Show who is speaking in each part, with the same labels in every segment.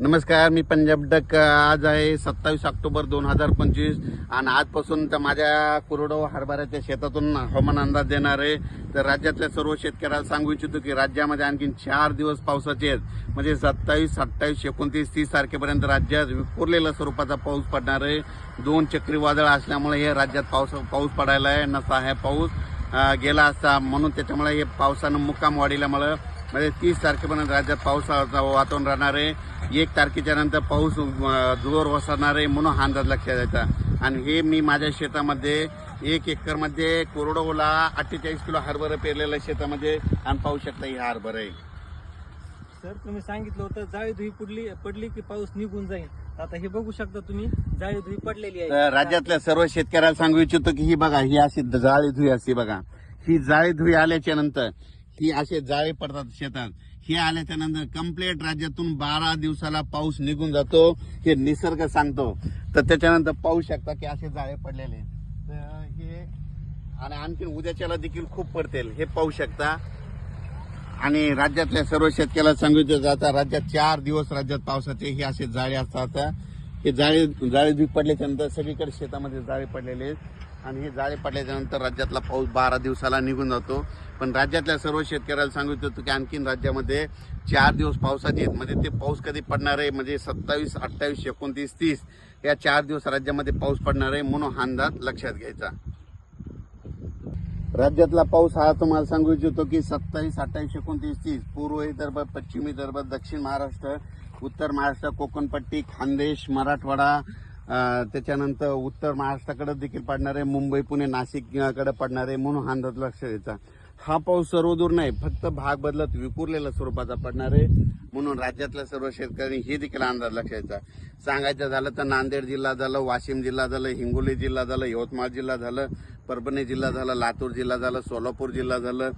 Speaker 1: नमस्कार मी पंजाब डक आज आहे सत्तावीस ऑक्टोबर दोन हजार पंचवीस आणि आजपासून तर माझ्या कुरडो हरभऱ्याच्या शेतातून हवामान अंदाज देणार आहे. तर राज्यातल्या सर्व शेतकऱ्याला सांगू इच्छितो की राज्यामध्ये आणखी चार दिवस पावसाचे आहेत. म्हणजे सत्तावीस अठ्ठावीस एकोणतीस तीस तारखेपर्यंत राज्यात विखुरलेल्या स्वरूपाचा पाऊस पडणार आहे. दोन चक्रीवादळ असल्यामुळे हे राज्यात पाऊस पाऊस पडायला आहे. नसा आहे पाऊस. गेला असता म्हणून त्याच्यामुळे हे पावसानं मुक्काम वाढल्यामुळं म्हणजे तीस तारखेपर्यंत राज्यात पावसाचं वातावरण राहणार आहे. एक तारखेच्या नंतर पाऊस जोर ओसरणार आहे म्हणून हा अंदाज लक्षात द्यायचा आणि हे मी माझ्या शेतामध्ये एक एकरमध्ये कोरडोला अठ्ठेचाळीस किलो हरभरं पेरलेलं शेतामध्ये आणि पाहू शकता ही हरभरं आहे.
Speaker 2: सर तुम्ही सांगितलं होतं जाळी धुई पडली पडली की पाऊस निघून जाईल. आता हे बघू शकता तुम्ही जाळी धुई पडलेली आहे.
Speaker 1: राज्यातल्या सर्व शेतकऱ्याला सांगू इच्छितो की ही बघा ही अशी जाळी धुई असते बघा. ही जाळी धुई आल्याच्यानंतर ही असे जाळे पडतात शेतात. हे आल्याच्यानंतर कंप्लीट राज्यातून बारा दिवसाला पाऊस निघून जातो. हे निसर्ग सांगतो. तर त्याच्यानंतर पाहू शकता की असे जाळे पडलेले. तर हे आणि आणखी उद्याच्याला देखील खूप पडतील. हे पाहू शकता. आणि राज्यातल्या सर्व शेतकऱ्याला सांगितलं जातं राज्यात चार दिवस राज्यात पावसाचे हे असे जाळे असतात. हे जाळे जाळे धुई पडल्याच्यानंतर सगळीकडे शेतामध्ये जाळे पडलेले आहेत. आणि हे जाळे पडल्याच्यानंतर राज्यातला पाऊस बारा दिवसाला निघून जातो. पण राज्यातल्या सर्व शेतकऱ्याला सांगू इच्छितो की आणखीन राज्यामध्ये चार दिवस पावसाचे आहेत. म्हणजे ते पाऊस कधी पडणार आहे? म्हणजे सत्तावीस अठ्ठावीस एकोणतीस तीस या चार दिवस राज्यामध्ये पाऊस पडणार आहे म्हणून हा अंदाज लक्षात घ्यायचा. राज्यातला पाऊस हा तुम्हाला सांगू इच्छितो की सत्तावीस अठ्ठावीस एकोणतीस तीस. पूर्व विदर्भ पश्चिम विदर्भ दक्षिण महाराष्ट्र उत्तर महाराष्ट्र कोकणपट्टी खानदेश मराठवाडा त्याच्यानंतर उत्तर महाराष्ट्राकडे देखील पडणार आहे मुंबई पुणे नाशिककडे पडणार आहे म्हणून हा अंदाज लक्ष द्यायचा. हा पाऊस सर्वदूर नाही फक्त भाग बदलत विखुरलेल्या स्वरूपाचा पडणार आहे म्हणून राज्यातल्या सर्व शेतकऱ्यांनी हे देखील अंदाज लक्ष द्यायचा. सांगायचं झालं तर नांदेड जिल्हा झालं वाशिम जिल्हा झालं हिंगोली जिल्हा झालं यवतमाळ जिल्हा झालं परभणी जिल्हा झाला लातूर जिल्हा झाला सोलापूर जिल्हा झालं.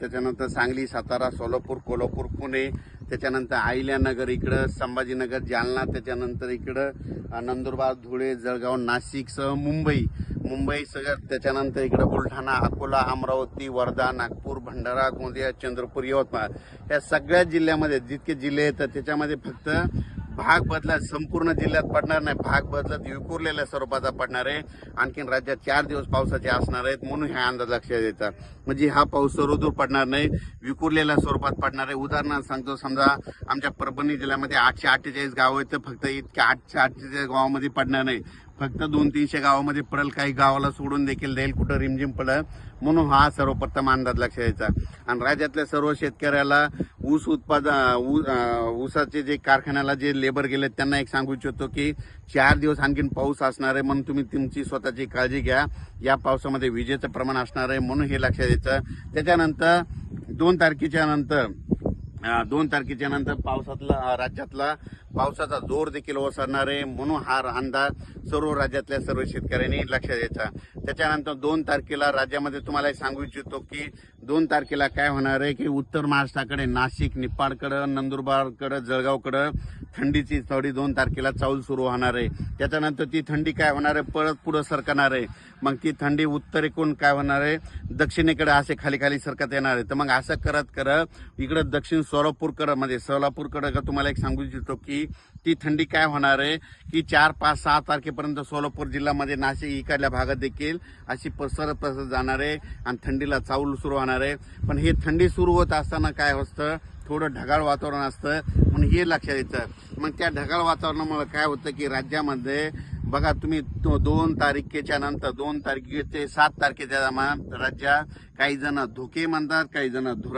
Speaker 1: त्याच्यानंतर सांगली सातारा सोलापूर कोल्हापूर पुणे. त्याच्यानंतर अहिल्यानगर इकडं संभाजीनगर जालना. त्याच्यानंतर इकडं नंदुरबार धुळे जळगाव नाशिकसह मुंबई. मुंबई सगळं त्याच्यानंतर इकडं बुलढाणा अकोला अमरावती वर्धा नागपूर भंडारा गोंदिया चंद्रपूर यवतमाळ. या सगळ्या जिल्ह्यामध्ये जितके जिल्हे येतात त्याच्यामध्ये फक्त भाग बदलत संपूर्ण जिल्ह्यात पडणार नाही. भाग बदलत विखुरलेल्या स्वरूपाचा पडणार आहे. आणखीन राज्यात चार दिवस पावसाचे असणार आहेत म्हणून ह्या अंदाज लक्षात येतात म्हणजे हा पाऊस सर्वदूर पडणार नाही विखुरलेल्या स्वरूपात पडणार आहे. उदाहरणार्थ सांगतो समजा आमच्या परभणी जिल्ह्यामध्ये आठशे अठ्ठेचाळीस गाव आहेत तर फक्त इतक्या आठशे अठ्ठेचाळीस गावामध्ये पडणार नाही. फक्त दोन तीनशे गावामध्ये पडेल काही गावाला सोडून देखील देईल कुठं रिमझिम पडेल. म्हणून हा सर्वप्रथम अंदाज लक्ष द्यायचा. आणि राज्यातल्या सर्व शेतकऱ्याला ऊस उत्पादन ऊसाचे जे कारखान्याला जे लेबर गेले त्यांना एक सांगू इच्छितो की चार दिवस आणखीन पाऊस असणार आहे म्हणून तुम्ही तुमची स्वतःची काळजी घ्या. या पावसामध्ये विजेचं प्रमाण असणार आहे म्हणून हे लक्षात द्यायचं. त्याच्यानंतर दोन तारखेच्या नंतर दोन तारखेच्या नंतर पावसातला राज्यातला पावसाचा जोर देखील ओसरणार आहे म्हणून हा अंदाज सर्व राज्यातल्या सर्व शेतकऱ्यांनी लक्षात द्यायचा त्याच्यानंतर दोन तारखेला राज्यामध्ये तुम्हाला एक सांगू इच्छितो की दोन तारखेला काय होणार आहे की उत्तर महाराष्ट्राकडे नाशिक निपाडकडं नंदुरबारकडं जळगावकडं थंडीची थोडी दोन तारखेला चाऊल सुरू होणार आहे. त्याच्यानंतर ती थंडी काय होणार आहे? परत पुढं सरकणार आहे. मग ती थंडी उत्तरेकडून काय होणार आहे? दक्षिणेकडे असे खाली खाली सरकत येणार आहे. तर मग असं करत करत इकडं दक्षिण सोलापूरकडं म्हणजे सोलापूरकडं तुम्हाला एक सांगू इच्छितो की ती थंडी काय होणार आहे? की चार पाच सहा तारखेपर्यंत सोलापूर जिल्ह्यामध्ये नाशिक इकडल्या भागात देखील अशी पसरत पसरत जाणार आहे आणि थंडीला चावल सुरू होणार आहे. पण हे थंडी सुरू होत असताना काय असतं? थोडं ढगाळ वातावरण असतं म्हणून हे लक्षात येतं. मग त्या ढगाळ वातावरणामुळे काय होतं की राज्यामध्ये बघा तुम्ही दोन तारखेच्या नंतर दोन तारखेचे सात तारखेच्या दरम्यान राज्यात काही जण धोके म्हणतात काही जण धुर